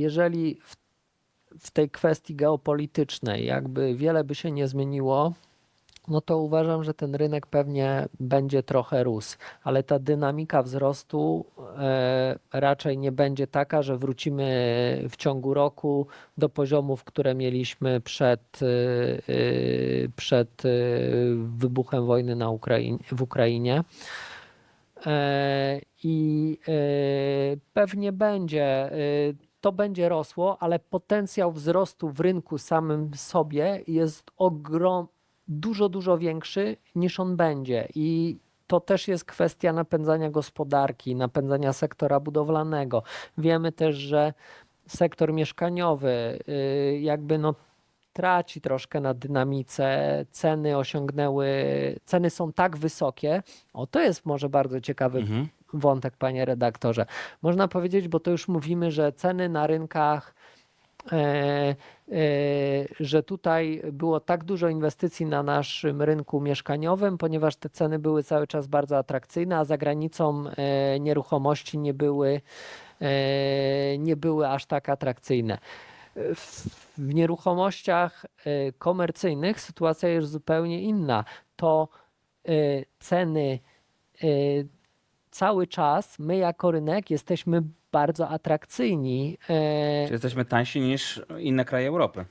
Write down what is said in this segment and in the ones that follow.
jeżeli w, w tej kwestii geopolitycznej jakby wiele by się nie zmieniło, no to uważam, że ten rynek pewnie będzie trochę rósł, ale ta dynamika wzrostu e, raczej nie będzie taka, że wrócimy w ciągu roku do poziomów, które mieliśmy przed, e, e, przed wybuchem wojny na Ukrainie, w Ukrainie. I pewnie będzie, to będzie rosło, ale potencjał wzrostu w rynku samym sobie jest ogrom, dużo, dużo większy niż on będzie. I to też jest kwestia napędzania gospodarki, napędzania sektora budowlanego. Wiemy też, że sektor mieszkaniowy y, jakby no traci troszkę na dynamice, ceny osiągnęły, ceny są tak wysokie. O, to jest może bardzo ciekawy Mhm. Wątek, panie redaktorze. Można powiedzieć, bo to już mówimy, że ceny na rynkach, e, e, że tutaj było tak dużo inwestycji na naszym rynku mieszkaniowym, ponieważ te ceny były cały czas bardzo atrakcyjne, a za granicą e, nieruchomości nie były, nie były aż tak atrakcyjne. W, nieruchomościach komercyjnych sytuacja jest zupełnie inna. To ceny cały czas my jako rynek jesteśmy bardzo atrakcyjni. E, Czy jesteśmy tańsi niż inne kraje Europy?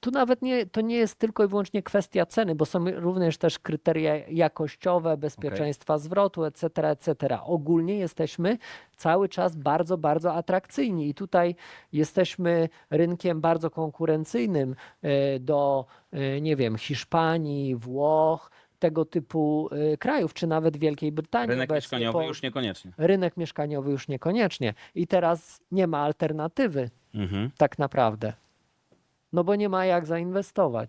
Tu nawet nie, to nie jest tylko i wyłącznie kwestia ceny, bo są również też kryteria jakościowe, bezpieczeństwa zwrotu, etc., etc. Ogólnie jesteśmy cały czas bardzo, bardzo atrakcyjni i tutaj jesteśmy rynkiem bardzo konkurencyjnym e, do, e, nie wiem, Hiszpanii, Włoch, tego typu e, krajów, czy nawet Wielkiej Brytanii. Rynek obecnie mieszkaniowy już niekoniecznie. rynek mieszkaniowy już niekoniecznie. I teraz nie ma alternatywy Mhm. tak naprawdę. No bo nie ma jak zainwestować.